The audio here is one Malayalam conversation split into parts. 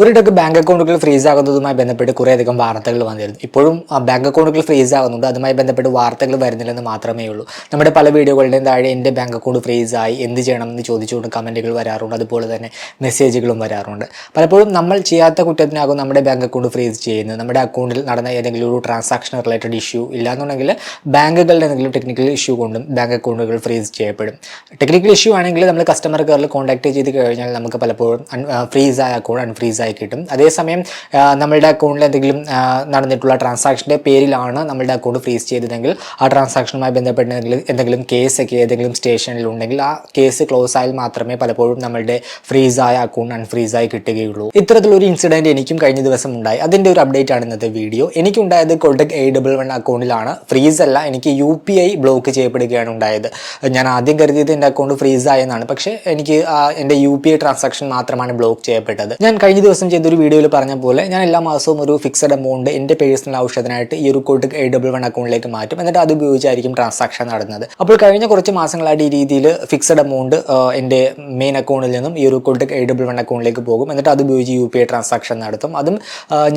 ഒരിടക്ക് ബാങ്ക് അക്കൗണ്ടുകൾ ഫ്രീസ് ആകുന്നതുമായി ബന്ധപ്പെട്ട് കുറേയധികം വാർത്തകൾ വന്നിരുന്നു. ഇപ്പോഴും ബാങ്ക് അക്കൗണ്ടുകൾ ഫ്രീസ് ആകുന്നുണ്ട്. അതുമായി ബന്ധപ്പെട്ട് വാർത്തകൾ വരുന്നില്ലെന്ന് മാത്രമേ ഉള്ളൂ. നമ്മുടെ പല വീഡിയോകളുടെയും താഴെ എന്റെ ബാങ്ക് അക്കൗണ്ട് ഫ്രീസ് ആയി എന്ത് ചെയ്യണം എന്ന് ചോദിച്ചുകൊണ്ട് കമന്റുകൾ വരാറുണ്ട്. അതുപോലെ തന്നെ മെസ്സേജുകളും വരാറുണ്ട്. പലപ്പോഴും നമ്മൾ ചെയ്യാത്ത കുറ്റത്തിനാകും നമ്മുടെ ബാങ്ക് അക്കൗണ്ട് ഫ്രീസ് ചെയ്യുന്നത്. നമ്മുടെ അക്കൗണ്ടിൽ നടന്ന ഏതെങ്കിലും ഒരു ട്രാൻസാക്ഷൻ റിലേറ്റഡ് ഇഷ്യൂ ഇല്ലാന്നുണ്ടെങ്കിൽ ബാങ്കുകളുടെ എന്തെങ്കിലും ടെക്നിക്കൽ ഇഷ്യൂ കൊണ്ടും ബാങ്ക് അക്കൗണ്ടുകൾ ഫ്രീസ് ചെയ്യപ്പെടും. ടെക്നിക്കൽ ഇഷ്യൂ ആണെങ്കിൽ നമ്മൾ കസ്റ്റമർ കെയറിൽ കോൺടാക്ട് ചെയ്ത് കഴിഞ്ഞാൽ നമുക്ക് പലപ്പോഴും ഫ്രീസ് ആയ അക്കൗണ്ട് അൺഫ്രീസ് കിട്ടും. അതേസമയം നമ്മളുടെ അക്കൗണ്ടിൽ എന്തെങ്കിലും നടന്നിട്ടുള്ള ട്രാൻസാക്ഷന്റെ പേരിലാണ് നമ്മളുടെ അക്കൗണ്ട് ഫ്രീസ് ചെയ്തതെങ്കിൽ ആ ട്രാൻസാക്ഷനുമായി ബന്ധപ്പെട്ട് എന്തെങ്കിലും കേസൊക്കെ ഏതെങ്കിലും സ്റ്റേഷനിൽ ഉണ്ടെങ്കിൽ ആ കേസ് ക്ലോസ് ആയാൽ മാത്രമേ പലപ്പോഴും നമ്മളുടെ ഫ്രീസ് ആയ അക്കൗണ്ട് അൺഫ്രീസ് ആയി കിട്ടുകയുള്ളൂ. ഇത്തരത്തിലൊരു ഇൻസിഡന്റ് എനിക്കും കഴിഞ്ഞ ദിവസം ഉണ്ടായി. അതിന്റെ ഒരു അപ്ഡേറ്റ് ആണ് ഇന്നത്തെ വീഡിയോ എനിക്കുണ്ടായത് കോൾടെക് എ ഡബിൾ വൺ അക്കൗണ്ടിലാണ് ഫ്രീസ് അല്ല എനിക്ക് യു പി ഐ ബ്ലോക്ക് ചെയ്യപ്പെടുകയാണ് ഉണ്ടായത്. ഞാൻ ആദ്യം കരുതിയത് എന്റെ അക്കൗണ്ട് ഫ്രീസ് ആയെന്നാണ്. പക്ഷേ എനിക്ക് എന്റെ യു പി ഐ ട്രാൻസാക്ഷൻ മാത്രമാണ് ബ്ലോക്ക് ചെയ്യപ്പെട്ടത്. ഞാൻ കഴിഞ്ഞ ദിവസം ചെയ്തൊരു വീഡിയോയിൽ പറഞ്ഞ പോലെ ഞാൻ എല്ലാ മാസവും ഒരു ഫിക്സഡ് എമൗണ്ട് എന്റെ പേഴ്സണൽ ആവശ്യത്തിനായിട്ട് ഈ ഒരു കോട്ടിക്ക് എ ഡബിൾ വൺ അക്കൗണ്ടിലേക്ക് മാറ്റും. എന്നിട്ട് അത് ഉപയോഗിച്ചായിരിക്കും ട്രാൻസാക്ഷൻ നടന്നത്. അപ്പോൾ കഴിഞ്ഞ കുറച്ച് മാസങ്ങളായിട്ട് ഈ രീതിയിൽ ഫിക്സഡ് എമൗണ്ട് എന്റെ മെയിൻ അക്കൗണ്ടിൽ നിന്നും ഈ ഒരു കോട്ടിക്ക് എ ഡബിൾ വൺ അക്കൗണ്ടിലേക്ക് പോകും. എന്നിട്ട് അത് ഉപയോഗിച്ച് യു പി ഐ ട്രാൻസാക്ഷൻ നടത്തും. അതും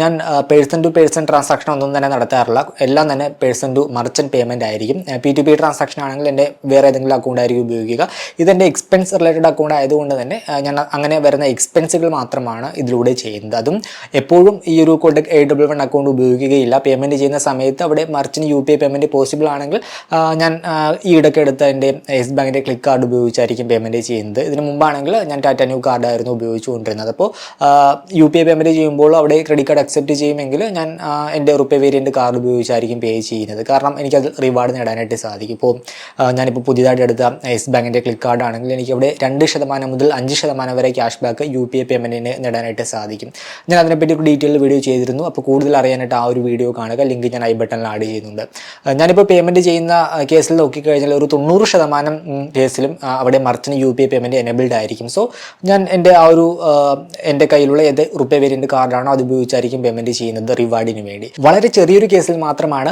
ഞാൻ പേഴ്സൺ ടു പേഴ്സൺ ട്രാൻസാക്ഷൻ ഒന്നും തന്നെ നടത്താറില്ല. എല്ലാം തന്നെ പേഴ്സൺ ടു മർച്ചന്റ് പേയ്മെന്റ് ആയിരിക്കും. പി ടു പി ട്രാൻസാക്ഷൻ ആണെങ്കിൽ എന്റെ വേറെ ഏതെങ്കിലും അക്കൗണ്ട് ആയിരിക്കും ഉപയോഗിക്കുക. ഇതെന്റെ എക്സ്പെൻസ് റിലേറ്റഡ് അക്കൗണ്ട് ആയതുകൊണ്ട് തന്നെ ഞാൻ അങ്ങനെ വരുന്ന എക്സ്പെൻസുകൾ മാത്രമാണ് ഇതിലൂടെ ചെയ്യുന്നത്. അതും എപ്പോഴും ഈ ഒരു Kotak A double one account ഉപയോഗിക്കുകയില്ല. Payment ചെയ്യുന്ന സമയത്ത് അവിടെ മർച്ചിന് U P I payment possible ആണെങ്കിൽ ഞാൻ ഈ ഇടയ്ക്ക് എടുത്ത എന്റെ യെസ് ബാങ്കിന്റെ ക്ലിക്ക് കാർഡ് ഉപയോഗിച്ചായിരിക്കും പേയ്മെന്റ് ചെയ്യുന്നത്. ഇതിന് മുമ്പാണെങ്കിൽ ഞാൻ ടാറ്റ ന്യൂ കാർഡായിരുന്നു ഉപയോഗിച്ചുകൊണ്ടിരുന്നത്. അപ്പോൾ യു പി ഐ പേയ്മെന്റ് ചെയ്യുമ്പോൾ അവിടെ ക്രെഡിറ്റ് കാർഡ് അക്സെപ്റ്റ് ചെയ്യുമെങ്കിൽ ഞാൻ എന്റെ റുപ്പേ വേരിയന്റ് കാർഡ് ഉപയോഗിച്ചായിരിക്കും പേ ചെയ്യുന്നത്. കാരണം എനിക്കത് റിവാർഡ് നേടാനായിട്ട് സാധിക്കും. ഇപ്പോൾ ഞാനിപ്പോൾ പുതിയതായിട്ട് എടുത്ത യെസ് ബാങ്കിന്റെ ക്ലിക്ക് കാർഡ് ആണെങ്കിൽ എനിക്ക് രണ്ട് ശതമാനം മുതൽ അഞ്ച് ശതമാനം വരെ cash back U P I പേയ്മെന്റിന് നേടാനായിട്ട് സാധിക്കും. ഞാൻ അതിനെപ്പറ്റി ഒരു ഡീറ്റെയിൽ വീഡിയോ ചെയ്തിരുന്നു. അപ്പോൾ കൂടുതൽ അറിയാനായിട്ട് ആ ഒരു വീഡിയോ കാണുക. ലിങ്ക് ഞാൻ ഐ ബട്ടണിൽ ആഡ് ചെയ്യുന്നുണ്ട്. ഞാനിപ്പോൾ പേയ്മെന്റ് ചെയ്യുന്ന കേസിൽ നോക്കിക്കഴിഞ്ഞാൽ ഒരു തൊണ്ണൂറ് ശതമാനം കേസിലും അവിടെ മർച്ചിന് U P I payment enabled ആയിരിക്കും. സോ ഞാൻ എന്റെ ആ ഒരു എന്റെ കയ്യിലുള്ള ഏത് റുപ്പേ വേരിയന്റ് കാർഡാണോ അത് ഉപയോഗിച്ചായിരിക്കും പേയ്മെന്റ് ചെയ്യുന്നത് റിവാർഡിന് വേണ്ടി. വളരെ ചെറിയൊരു കേസിൽ മാത്രമാണ്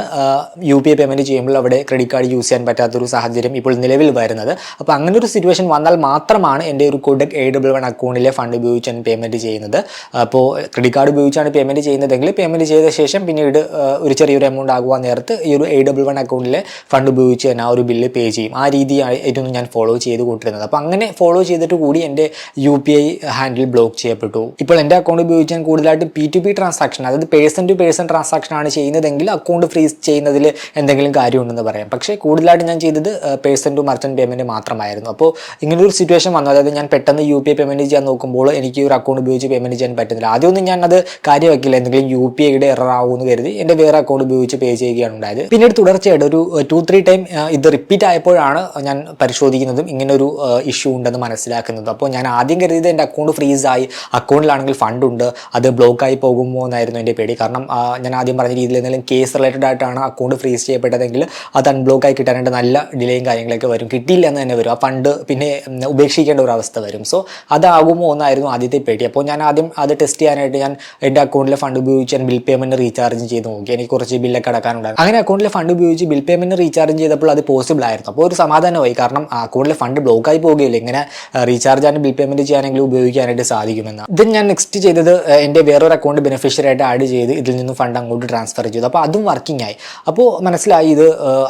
യു പി ഐ പേയ്മെന്റ് ചെയ്യുമ്പോൾ അവിടെ ക്രെഡിറ്റ് കാർഡ് യൂസ് ചെയ്യാൻ പറ്റാത്തൊരു സാഹചര്യം ഇപ്പോൾ നിലവിൽ വരുന്നത്. അപ്പോൾ അങ്ങനെ ഒരു സിറ്റുവേഷൻ വന്നാൽ മാത്രമാണ് എന്റെ ഒരു കോഡക് എ ഡബിൾ വൺ അക്കൗണ്ടിലെ ഫണ്ട് ഉപയോഗിച്ച് ഞാൻ പേയ്മെന്റ് ചെയ്യുന്നത്. അപ്പോൾ ക്രെഡിറ്റ് കാർഡ് ഉപയോഗിച്ചാണ് പേയ്മെന്റ് ചെയ്യുന്നതെങ്കിൽ പേയ്മെന്റ് ചെയ്ത ശേഷം പിന്നീട് ഒരു ചെറിയൊരു എമൗണ്ട് ആകുവാൻ നേരത്ത് ഈ ഒരു എ ഡബിൾ വൺ അക്കൗണ്ടിലെ ഫണ്ട് ഉപയോഗിച്ച് തന്നെ ആ ഒരു ബില്ല് പേ ചെയ്യും. ആ രീതിയായിരുന്നു ഞാൻ ഫോളോ ചെയ്ത് കൊണ്ടിരുന്നത് അപ്പോൾ അങ്ങനെ ഫോളോ ചെയ്തിട്ട് കൂടി എന്റെ U P I handle block ചെയ്യപ്പെട്ടു. ഇപ്പോൾ എന്റെ അക്കൗണ്ട് ഉപയോഗിച്ച് ഞാൻ കൂടുതലായിട്ട് പി ടു പി ട്രാൻസാക്ഷൻ അതായത് പേഴ്സൺ ടു പേഴ്സൺ ട്രാൻസാക്ഷൻ ആണ് ചെയ്യുന്നതെങ്കിൽ അക്കൗണ്ട് ഫ്രീസ് ചെയ്യുന്നതിൽ എന്തെങ്കിലും കാര്യമുണ്ടെന്ന് പറയാം. പക്ഷേ കൂടുതലായിട്ട് ഞാൻ ചെയ്തത് പേഴ്സൺ ടു മർച്ചന്റ് പേയ്മെന്റ് മാത്രമായിരുന്നു. അപ്പോൾ ഇങ്ങനൊരു സിറ്റുവേഷൻ വന്നു. അതായത് ഞാൻ പെട്ടെന്ന് യു പി ഐ പേയ്മെന്റ് ചെയ്യാൻ നോക്കുമ്പോൾ എനിക്ക് ഒരു അക്കൗണ്ട് ഉപയോഗിച്ച് പേയ്മെന്റ് ചെയ്യാൻ പറ്റുന്നില്ല. ആദ്യമൊന്നും ഞാൻ അത് കാര്യമാക്കില്ല എന്തെങ്കിലും യു പി ഐയുടെ എറർ ആവുമെന്ന് കരുതി എന്റെ വേറെ അക്കൗണ്ട് ഉപയോഗിച്ച് പേ ചെയ്യുകയാണ് ഉണ്ടായത്. പിന്നീട് തുടർച്ചയായിട്ട് ഒരു ടു ത്രീ ടൈം ഇത് റിപ്പീറ്റ് ആയപ്പോഴാണ് ഞാൻ പരിശോധിക്കുന്നതും ഇങ്ങനെ ഒരു ഇഷ്യൂ ഉണ്ടെന്ന് മനസ്സിലാക്കുന്നതും. അപ്പോൾ ഞാൻ ആദ്യം കരുതിയത് എന്റെ അക്കൗണ്ട് ഫ്രീസ് ആയി. അക്കൗണ്ടിലാണെങ്കിൽ ഫണ്ട് ഉണ്ട്. അത് ബ്ലോക്ക് ആയി പോകുമോ എന്നായിരുന്നു എന്റെ പേടി. കാരണം ഞാൻ ആദ്യം പറഞ്ഞ രീതിയിൽ എന്തെങ്കിലും കേസ് റിലേറ്റഡ് ആയിട്ടാണ് അക്കൗണ്ട് ഫ്രീസ് ചെയ്യപ്പെട്ടതെങ്കിൽ അത് അൺബ്ലോക്ക് ആയി കിട്ടാനായിട്ട് നല്ല ഡിലേയും കാര്യങ്ങളൊക്കെ വരും. കിട്ടിയില്ല എന്ന് തന്നെ വരും. ആ ഫണ്ട് പിന്നെ ഉപേക്ഷിക്കേണ്ട ഒരു അവസ്ഥ വരും. സോ അതാകുമോ എന്നായിരുന്നു ആദ്യത്തെ പേടി. അപ്പോൾ ഞാൻ ആദ്യം അത് ടെസ്റ്റ് ചെയ്യാനായിട്ട് ഞാൻ എന്റെ അക്കൗണ്ടിലെ ഫണ്ട് ഉപയോഗിച്ച് ഞാൻ ബിൽ പേയ്മെന്റ് റീചാർജ് ചെയ്ത് നോക്കി. എനിക്ക് കുറച്ച് ബില്ലൊക്കെ അടക്കാനുണ്ടായിരുന്നു. അങ്ങനെ അക്കൗണ്ടിലെ ഫണ്ട് ഉപയോഗിച്ച് ബിൽ പേയ്മെന്റ് റീചാർജ് ചെയ്തപ്പോൾ അത് പോസിബിൾ ആയിരുന്നു. അപ്പോൾ ഒരു സമാധാനമായി. കാരണം അക്കൗണ്ടിലെ ഫണ്ട് ബ്ലോക്ക് ആയി പോകുകയില്ല ഇങ്ങനെ റീചാർജ് ആൻഡ് ബിൽ പേയ്മെന്റ് ചെയ്യാനെങ്കിലും ഉപയോഗിക്കാനായിട്ട് സാധിക്കുമെന്ന്. ഇത് ഞാൻ നെക്സ്റ്റ് ചെയ്തത് എന്റെ വേറൊരു അക്കൗണ്ട് ബെനിഫിഷ്യറി ആയിട്ട് ആഡ് ചെയ്ത് ഇതിൽ നിന്നും ഫണ്ട് അങ്ങോട്ട് ട്രാൻസ്ഫർ ചെയ്തു. അപ്പോൾ അതും വർക്കിംഗ് ആയി. അപ്പോൾ മനസ്സിലായി ഇത്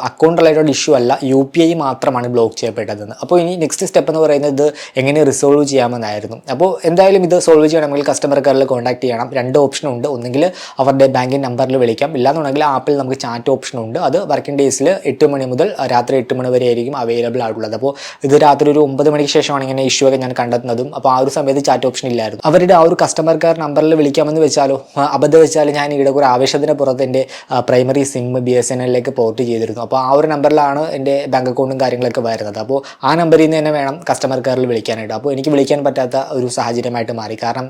അക്കൗണ്ട് റിലേറ്റഡ് ഇഷ്യൂ അല്ല. യു പി ഐ മാത്രമാണ് ബ്ലോക്ക് ചെയ്യപ്പെട്ടതെന്ന്. അപ്പോൾ ഇനി നെക്സ്റ്റ് സ്റ്റെപ്പ് എന്ന് പറയുന്നത് എങ്ങനെ റിസോൾവ് ചെയ്യാമെന്നായിരുന്നു. അപ്പോൾ എന്തായാലും ഇത് സോൾവ് ചെയ്യണമെങ്കിൽ കസ്റ്റമർ കെയറിൽ കോൺടാക്ട് ചെയ്യണം. രണ്ട് ഓപ്ഷൻ ഉണ്ട്. ഒന്നെങ്കിൽ അവരുടെ ബാങ്കിങ് നമ്പറിൽ വിളിക്കാം. ഇല്ലാന്നുണ്ടെങ്കിൽ ആപ്പിൽ നമുക്ക് ചാറ്റ് ഓപ്ഷൻ ഉണ്ട്. അത് വർക്കിംഗ് ഡേയ്സിൽ എട്ട് മണി മുതൽ രാത്രി എട്ട് മണി വരെ ആയിരിക്കും അവൈലബിൾ ആയിട്ടുള്ളത്. അപ്പോൾ ഇത് രാത്രി ഒരു ഒമ്പത് മണിക്ക് ശേഷമാണ് ഇങ്ങനെ ഇഷ്യൂ ഒക്കെ ഞാൻ കണ്ടെത്തുന്നതും. അപ്പോൾ ആ ഒരു സമയത്ത് ചാറ്റ് ഓപ്ഷൻ ഇല്ലായിരുന്നു. അവരുടെ ആ ഒരു കസ്റ്റമർ കെയർ നമ്പറിൽ വിളിക്കാമെന്ന് വെച്ചാലോ അബദ്ധം വെച്ചാൽ ഞാൻ ഇവിടെ ഒരു ആവേശത്തിന് പുറത്ത് എന്റെ primary SIM B S N എല്ലിലേക്ക് port ചെയ്തിരുന്നു. അപ്പോൾ ആ ഒരു നമ്പറിലാണ് എന്റെ ബാങ്ക് അക്കൗണ്ടും കാര്യങ്ങളൊക്കെ വരുന്നത്. അപ്പോൾ ആ നമ്പറിൽ നിന്ന് തന്നെ വേണം കസ്റ്റമർ കെയറിൽ വിളിക്കാനായിട്ട്. അപ്പോൾ എനിക്ക് വിളിക്കാൻ പറ്റാത്ത ഒരു സാഹചര്യമായിട്ട് മാറി. കാരണം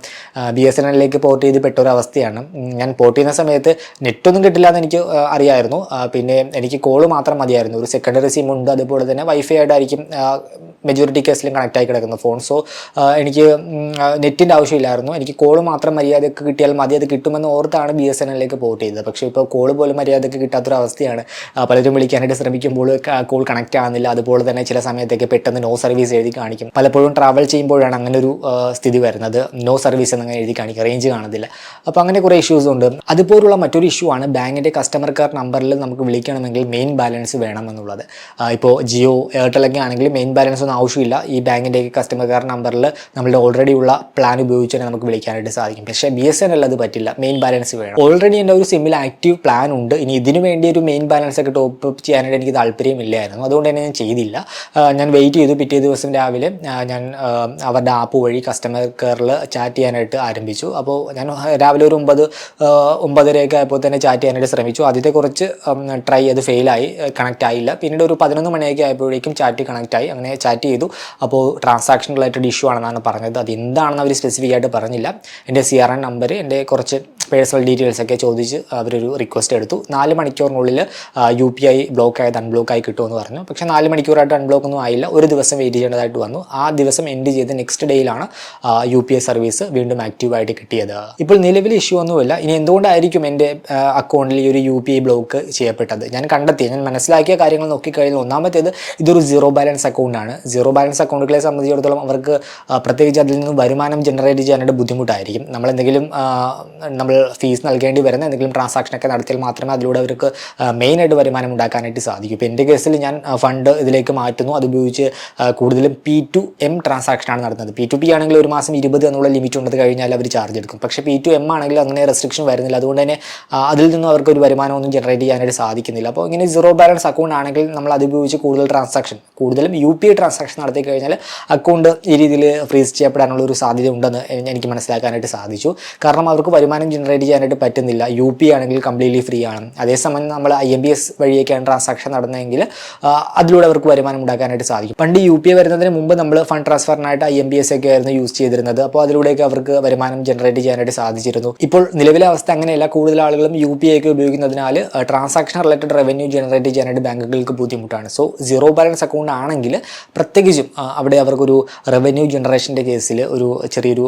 ബി എസ് എൻ എല്ലിലേക്ക് പോർട്ട് ചെയ്ത് പെട്ട അവസ്ഥയാണ്. ഞാൻ പോർട്ട് ചെയ്യുന്ന സമയത്ത് നെറ്റൊന്നും കിട്ടില്ല എന്ന് എനിക്ക് അറിയായിരുന്നു. പിന്നെ എനിക്ക് കോൾ മാത്രം മതിയായിരുന്നു. ഒരു സെക്കൻഡറി സിം ഉണ്ട്. അതുപോലെ തന്നെ വൈഫൈ ആയിട്ടായിരിക്കും മെജോറിറ്റി കേസിലും കണക്ട് ആയി കിടക്കുന്ന ഫോൺ സോ എനിക്ക് നെറ്റിന്റെ ആവശ്യമില്ലായിരുന്നു. എനിക്ക് കോൾ മാത്രം മര്യാദയ്ക്ക് കിട്ടിയാൽ മതി. അത് കിട്ടുമെന്ന് ഓർത്താണ് ബി എസ് എൻ എല്ലിലേക്ക് പോർട്ട് ചെയ്തത്. പക്ഷേ ഇപ്പോൾ കോൾ പോലും മര്യാദയ്ക്ക് കിട്ടാത്തൊരു അവസ്ഥയാണ്. പലരും വിളിക്കാനായിട്ട് ശ്രമിക്കുമ്പോൾ കോൾ കണക്ട് ആകുന്നില്ല അതുപോലെ തന്നെ ചില സമയത്തൊക്കെ പെട്ടെന്ന് നോ സർവീസ് എഴുതി കാണിക്കും. പലപ്പോഴും ട്രാവൽ ചെയ്യുമ്പോഴാണ് അങ്ങനെ ഒരു സ്ഥിതി വരുന്നത്. നോ സർവീസ് എന്നങ്ങനെ എഴുതി കാണിക്കുക റേഞ്ച് കാണത്തില്ല. അപ്പോൾ അങ്ങനെ കുറേ ഇഷ്യൂസ് ഉണ്ട്. അതുപോലുള്ള മറ്റൊരു ഇഷ്യൂ ആണ് ബാങ്കിന്റെ കസ്റ്റമർ കെയർ നമ്പറിൽ നമുക്ക് വിളിക്കണമെങ്കിൽ മെയിൻ ബാലൻസ് വേണം എന്നുള്ളത്. ഇപ്പോൾ ജിയോ എയർടെലൊക്കെ ആണെങ്കിൽ മെയിൻ ബാലൻസ് ഒന്നും ആവശ്യമില്ല. ഈ ബാങ്കിന്റെ കസ്റ്റമർ കെയർ നമ്പറിൽ നമ്മളുടെ ഓൾറെഡി ഉള്ള പ്ലാൻ ഉപയോഗിച്ച് തന്നെ നമുക്ക് വിളിക്കാനായിട്ട് സാധിക്കും. പക്ഷേ ബി എസ് എൻ എൽ അത് പറ്റില്ല. മെയിൻ ബാലൻസ് വേണം. ഓൾറെഡി എന്റെ ഒരു സിമ്മിൽ ആക്റ്റീവ് പ്ലാൻ ഉണ്ട്. ഇനി ഇതിനു വേണ്ടി ഒരു മെയിൻ ബാലൻസ് ഒക്കെ ടോപ്പ് അപ്പ് ചെയ്യാനായിട്ട് എനിക്ക് താല്പര്യമില്ലായിരുന്നു അതുകൊണ്ട് തന്നെ ഞാൻ ചെയ്തില്ല. ഞാൻ വെയിറ്റ് ചെയ്തു. പിറ്റേ ദിവസം രാവിലെ ഞാൻ അവരുടെ ആപ്പ് വഴി കസ്റ്റമർ കെയറിൽ ചാറ്റ് ചെയ്യാനായിട്ട് ആരംഭിച്ചു. അപ്പോൾ ഞാൻ രാവിലെ ഒരു ഒമ്പത് ഒമ്പതരയൊക്കെ ആയപ്പോൾ തന്നെ ചാറ്റ് ചെയ്യാനായിട്ട് ശ്രമിച്ചു. ആദ്യത്തെ കുറച്ച് ട്രൈ ചെയ്ത് ഫെയിലായി കണക്റ്റ് ആയില്ല. പിന്നീട് ഒരു പതിനൊന്ന് മണിയൊക്കെ ആയപ്പോഴേക്കും ചാറ്റ് കണക്റ്റ് ആയി. അങ്ങനെ ചാറ്റ് ചെയ്തു. അപ്പോൾ ട്രാൻസാക്ഷൻ ഇഷ്യൂ ആണെന്നാണ് പറഞ്ഞത്. അത് എന്താണെന്ന് അവർ സ്പെസിഫിക് ആയിട്ട് പറഞ്ഞില്ല. എന്റെ സി ആർ എൻ നമ്പർ എന്റെ കുറച്ച് പേഴ്സണൽ ഡീറ്റെയിൽസ് ഒക്കെ ചോദിച്ച് അവരൊരു റിക്വസ്റ്റ് എടുത്തു. നാല് മണിക്കൂറിനുള്ളിൽ യു പി ഐ ബ്ലോക്ക് ആയത് അൺബ്ലോക്ക് ആയി കിട്ടുമെന്ന് പറഞ്ഞു. പക്ഷേ നാല് മണിക്കൂറായിട്ട് അൺബ്ലോക്ക് ഒന്നും ആയില്ല. ഒരു ദിവസം വെയിറ്റ് ചെയ്യേണ്ടതായിട്ട് വന്നു. ആ ദിവസം എൻഡ് ചെയ്ത് നെക്സ്റ്റ് ഡേയിലാണ് യു പി ഐ സർവീസ് വീണ്ടും ആക്റ്റീവായിട്ട് കിട്ടിയത്. ഇപ്പോൾ നിലവിൽ ഇഷ്യൂ ഒന്നുമില്ല. ഇനി എന്തുകൊണ്ടായിരിക്കും എന്റെ അക്കൗണ്ടിൽ ഈ ഒരു യു പി ഐ ബ്ലോക്ക് ചെയ്യപ്പെട്ടത്? ഞാൻ കണ്ടെത്തി. ഞാൻ മനസ്സിലാക്കിയ കാര്യങ്ങൾ നോക്കിക്കഴിഞ്ഞാൽ ഒന്നാമത്തേത് ഇതൊരു സീറോ ബാലൻസ് അക്കൗണ്ടാണ് സീറോ ബാലൻസ് അക്കൗണ്ടുകളെ സംബന്ധിച്ചിടത്തോളം അവർക്ക് പ്രത്യേകിച്ച് അതിൽ നിന്ന് വരുമാനം ജനറേറ്റ് ചെയ്യാനായിട്ട് ബുദ്ധിമുട്ടായിരിക്കും. നമ്മളെന്തെങ്കിലും നമ്മൾ ഫീസ് നൽകേണ്ടി വരുന്ന എന്തെങ്കിലും ട്രാൻസാക്ഷനൊക്കെ നടത്തിയാൽ മാത്രമേ അതിലൂടെ അവർക്ക് മെയിനായിട്ട് വരുമാനം ഉണ്ടാക്കാനായിട്ട് സാധിക്കൂ. ഇപ്പോൾ എന്റെ കേസിൽ ഞാൻ ഫണ്ട് ഇതിലേക്ക് മാറ്റുന്നു. അതുപയോഗിച്ച് കൂടുതലും പി ടു എം ട്രാൻസാക്ഷനാണ് നടത്തുന്നത് പി ടു പി ആണെങ്കിൽ ഒരു മാസം ഇരുപത് എന്നുള്ള ലിമിറ്റ് ഉണ്ടത് കഴിഞ്ഞാൽ അവർ ചാർജ് എടുക്കും. പക്ഷേ പി ടു എം ആണെങ്കിൽ അങ്ങനെ റെസ്ട്രിക്ഷൻ വരുന്നില്ല. അതുകൊണ്ട് തന്നെ അതിൽ നിന്നും അവർക്ക് ഒരു വരുമാനമൊന്നും ജനറേറ്റ് ചെയ്യാനായിട്ട് സാധിക്കുന്നില്ല. അപ്പോൾ ഇങ്ങനെ സീറോ ബാലൻസ് അക്കൗണ്ട് ആണെങ്കിൽ നമ്മൾ അതുപയോഗിച്ച് കൂടുതൽ ട്രാൻസാക്ഷൻ കൂടുതലും യു പി ഐ ട്രാൻസാക്ഷൻ നടത്തി കഴിഞ്ഞാൽ അക്കൗണ്ട് ഈ രീതിയിൽ ഫ്രീസ് ചെയ്യപ്പെടാനുള്ള ഒരു സാധ്യത ഉണ്ടെന്ന് എനിക്ക് മനസ്സിലാക്കാനായിട്ട് സാധിച്ചു. കാരണം അവർക്ക് വരുമാനം ജനറേറ്റ് ചെയ്യാനായിട്ട് പറ്റുന്നില്ല. യു പി ആണെങ്കിൽ കംപ്ലീറ്റ്ലി ഫ്രീ ആണ്. അതേസമയം നമ്മൾ ഐ എം ബി എസ് വഴിയൊക്കെയാണ് ട്രാൻസാക്ഷൻ നടന്നതെങ്കിൽ അതിലൂടെ അവർക്ക് വരുമാനം ഉണ്ടാക്കാനായിട്ട് സാധിക്കും. പണ്ട് യു പി വരുന്നതിന് മുമ്പ് നമ്മൾ ഫണ്ട് ട്രാൻസ്ഫറിനായിട്ട് ഐ എം ബി എസ് ഒക്കെ ആയിരുന്നു യൂസ് ചെയ്തിരുന്നത്. അപ്പോൾ അതിലൂടെയൊക്കെ അവർക്ക് വരുമാനം ജനറേറ്റ് ചെയ്യാനായിട്ട് സാധിച്ചിരുന്നു. ഇപ്പോൾ നിലവിലെ അവസ്ഥ അങ്ങനെയല്ല. കൂടുതൽ ആളുകളും യു പി ഒക്കെ ഉപയോഗിക്കുന്നതിനാൽ ട്രാൻസാക്ഷൻ റിലേറ്റഡ് റവന്യൂ ജനറേറ്റ് ചെയ്യാനായിട്ട് ബാങ്കുകൾക്ക് ബുദ്ധിമുട്ടാണ്. സോ സീറോ ബാലൻസ് അക്കൗണ്ട് ആണെങ്കിൽ പ്രത്യേകിച്ചും അവിടെ അവർക്കൊരു റവന്യൂ ജനറേഷന്റെ കേസിൽ ഒരു ചെറിയൊരു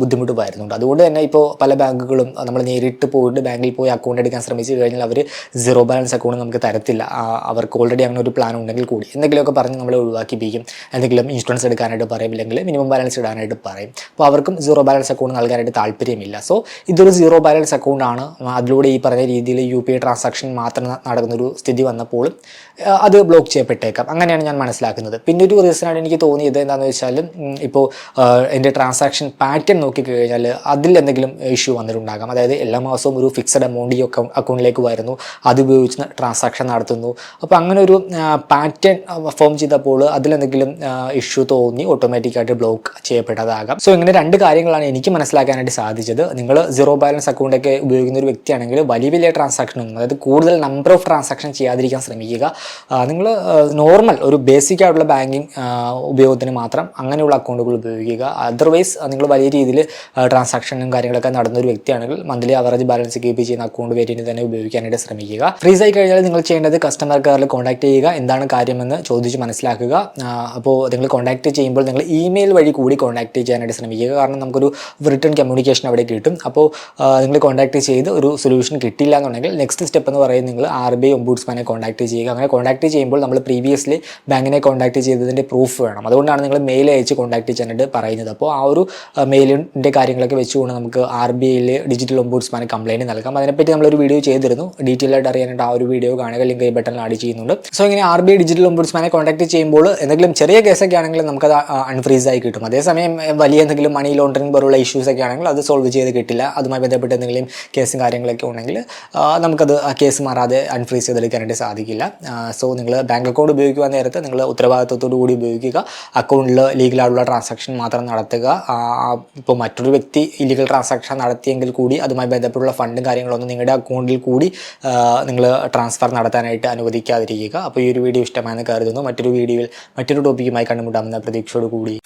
ബുദ്ധിമുട്ട് വരുന്നുണ്ട്. അതുകൊണ്ട് തന്നെ ഇപ്പോൾ പല ബാങ്കുകളും നമ്മൾ നേരിട്ട് പോയിട്ട് ബാങ്കിൽ പോയി അക്കൗണ്ട് എടുക്കാൻ ശ്രമിച്ചു കഴിഞ്ഞാൽ അവർ സീറോ ബാലൻസ് അക്കൗണ്ട് നമുക്ക് തരത്തില്ല. അവർക്ക് ഓൾറെഡി അങ്ങനെ ഒരു പ്ലാൻ ഉണ്ടെങ്കിൽ കൂടി. എന്തെങ്കിലുമൊക്കെ പറഞ്ഞ് നമ്മളെ ഒഴിവാക്കിപ്പിക്കും. എന്തെങ്കിലും ഇൻഷുറൻസ് എടുക്കാനായിട്ട് പറയും. ഇല്ലെങ്കിൽ മിനിമം ബാലൻസ് ഇടാനായിട്ട് പറയും. അപ്പോൾ അവർക്കും സീറോ ബാലൻസ് അക്കൗണ്ട് നൽകാനായിട്ട് താല്പര്യമില്ല. സോ ഇതൊരു സീറോ ബാലൻസ് അക്കൗണ്ട് ആണ്. അതിലൂടെ ഈ പറഞ്ഞ രീതിയിൽ യു പി ഐ ട്രാൻസാക്ഷൻ മാത്രം നടക്കുന്നൊരു സ്ഥിതി വന്നപ്പോൾ അത് ബ്ലോക്ക് ചെയ്യപ്പെട്ടേക്കാം. അങ്ങനെയാണ് ഞാൻ മനസ്സിലാക്കുന്നത്. പിന്നെ ഒരു റീസണാണ് എനിക്ക് തോന്നിയത് എന്താണെന്ന് വെച്ചാൽ ഇപ്പോൾ എന്റെ ട്രാൻസാക്ഷൻ പാറ്റേൺ നോക്കിക്കഴിഞ്ഞാൽ അതിൽ എന്തെങ്കിലും ഇഷ്യൂ വന്നിട്ടുണ്ടാകാം അതായത് എല്ലാ മാസവും ഒരു ഫിക്സഡ് എമൗണ്ട് ഈ അക്കൗണ്ടിലേക്ക് വരുന്നു. അത് ഉപയോഗിച്ച് ട്രാൻസാക്ഷൻ നടത്തുന്നു. അപ്പോൾ അങ്ങനെ ഒരു പാറ്റേൺ ഫോം ചെയ്തപ്പോൾ അതിലെന്തെങ്കിലും ഇഷ്യൂ തോന്നി ഓട്ടോമാറ്റിക്കായിട്ട് ബ്ലോക്ക് ചെയ്യപ്പെട്ടതാകാം. സോ ഇങ്ങനെ രണ്ട് കാര്യങ്ങളാണ് എനിക്ക് മനസ്സിലാക്കാനായിട്ട് സാധിച്ചത്. നിങ്ങൾ സീറോ ബാലൻസ് അക്കൗണ്ടൊക്കെ ഉപയോഗിക്കുന്ന ഒരു വ്യക്തിയാണെങ്കിൽ വലിയ വലിയ ട്രാൻസാക്ഷൻ ഒന്നും അതായത് കൂടുതൽ നമ്പർ ഓഫ് ട്രാൻസാക്ഷൻ ചെയ്യാതിരിക്കാൻ ശ്രമിക്കുക. നിങ്ങൾ നോർമൽ ഒരു ബേസിക് ആയിട്ടുള്ള ബാങ്കിങ് ഉപയോഗത്തിന് മാത്രം അങ്ങനെയുള്ള അക്കൗണ്ടുകൾ ഉപയോഗിക്കുക. അതർവൈസ് നിങ്ങൾ വലിയ രീതിയിൽ ട്രാൻസാക്ഷനും കാര്യങ്ങളൊക്കെ നടന്ന ഒരു വ്യക്തിയാണെങ്കിൽ മന്ത്ലി അവറേജ് ബാലൻസ് കീപ്പ് ചെയ്യുന്ന അക്കൗണ്ട് വേരിയന്റ് തന്നെ ഉപയോഗിക്കാനായിട്ട് ശ്രമിക്കുക. ഫ്രീസ് ആയി കഴിഞ്ഞാൽ നിങ്ങൾ ചെയ്യേണ്ടത് കസ്റ്റമർ കെയറിൽ കോൺടാക്ട് ചെയ്യുക. എന്താണ് കാര്യമെന്ന് ചോദിച്ച് മനസ്സിലാക്കുക. അപ്പോൾ നിങ്ങൾ കോൺടാക്ട് ചെയ്യുമ്പോൾ നിങ്ങൾ ഇമെയിൽ വഴി കൂടി കോൺടാക്ട് ചെയ്യാനായിട്ട് ശ്രമിക്കുക. കാരണം നമുക്കൊരു റിട്ടേൺ കമ്മ്യൂണിക്കേഷൻ അവിടെ കിട്ടും. അപ്പോൾ നിങ്ങൾ കോൺടാക്ട് ചെയ്ത് ഒരു സൊല്യൂഷൻ കിട്ടിയില്ല എന്നുണ്ടെങ്കിൽ നെക്സ്റ്റ് സ്റ്റെപ്പ് എന്ന് പറയുന്നത് നിങ്ങൾ ആർ ബി ഐ ഒമ്പൂഡ്സ്മാനെ കോൺടാക്ട് ചെയ്യുക. അങ്ങനെ കോൺടാക്ട് ചെയ്യുമ്പോൾ നമ്മൾ പ്രീവിയസ്ലി ബാങ്കിനെ കോൺടാക്ട് ചെയ്തതിന്റെ പ്രൂഫ് വേണം. അതുകൊണ്ടാണ് നിങ്ങൾ മെയിൽ അയച്ച് കോൺടാക്ട് ചെയ്യാനായിട്ട് പറയുന്നത്. അപ്പോൾ ആ ഒരു മെയിലിന്റെ കാര്യങ്ങളൊക്കെ വെച്ചുകൊണ്ട് നമുക്ക് ആർ ബി ഐയിൽ ഡിജിറ്റൽ ഒംബൂഡ്സ്മാനെ കംപ്ലയിന്റ് നൽകാം. അതിനെപ്പറ്റി നമ്മളൊരു വീഡിയോ ചെയ്തിരുന്നു. ഡീറ്റെയിൽ ആയിട്ട് അറിയാനായിട്ട് ആ ഒരു വീഡിയോ കാണുക ലിങ്ക് ഈ ബട്ടണിൽ ആഡ് ചെയ്യുന്നുണ്ട്. സോ ഇങ്ങനെ ആർ ബി ഐ ഡിജിറ്റൽ ഒമ്പൂഡ്സ്മാനെ കോൺടാക്ട് ചെയ്യുമ്പോൾ എന്തെങ്കിലും ചെറിയ കേസൊക്കെ ആണെങ്കിൽ നമുക്കത് അൺഫ്രീസ് ആയി കിട്ടും. അതേസമയം വലിയ എന്തെങ്കിലും മണി ലോണ്ടറിങ് പോലുള്ള ഇഷ്യൂസ് ഒക്കെ ആണെങ്കിൽ അത് സോൾവ് ചെയ്ത് കിട്ടില്ല. അതുമായി ബന്ധപ്പെട്ട് എന്തെങ്കിലും കേസും കാര്യങ്ങളൊക്കെ ഉണ്ടെങ്കിൽ നമുക്കത് ആ കേസ് മാറാതെ അൺഫ്രീസ് ചെയ്തെടുക്കാനായിട്ട് സാധിക്കില്ല. സോ നിങ്ങൾ ബാങ്ക് അക്കൗണ്ട് ഉപയോഗിക്കുക നേരത്തെ നിങ്ങൾ ഉത്തരവാദിത്വത്തോടു കൂടി ഉപയോഗിക്കുക. അക്കൗണ്ടിൽ ലീഗലായിട്ടുള്ള ട്രാൻസാക്ഷൻ മാത്രം നടത്തുക. ഇപ്പോൾ മറ്റൊരു വ്യക്തി ഇല്ലീഗൽ ട്രാൻസാക്ഷൻ നടത്തിയെങ്കിൽ കൂടി അതുമായി ബന്ധപ്പെട്ടുള്ള ഫണ്ടും കാര്യങ്ങളൊന്നും നിങ്ങളുടെ അക്കൗണ്ടിൽ കൂടി നിങ്ങൾ ട്രാൻസ്ഫർ നടത്താനായിട്ട് അനുവദിക്കാതിരിക്കുക. അപ്പോൾ ഈ ഒരു വീഡിയോ ഇഷ്ടമായെന്ന് കരുതുന്നു. മറ്റൊരു വീഡിയോയിൽ മറ്റൊരു ടോപ്പിക്കുമായി കണ്ടുമുട്ടാമെന്ന പ്രതീക്ഷയോട് കൂടി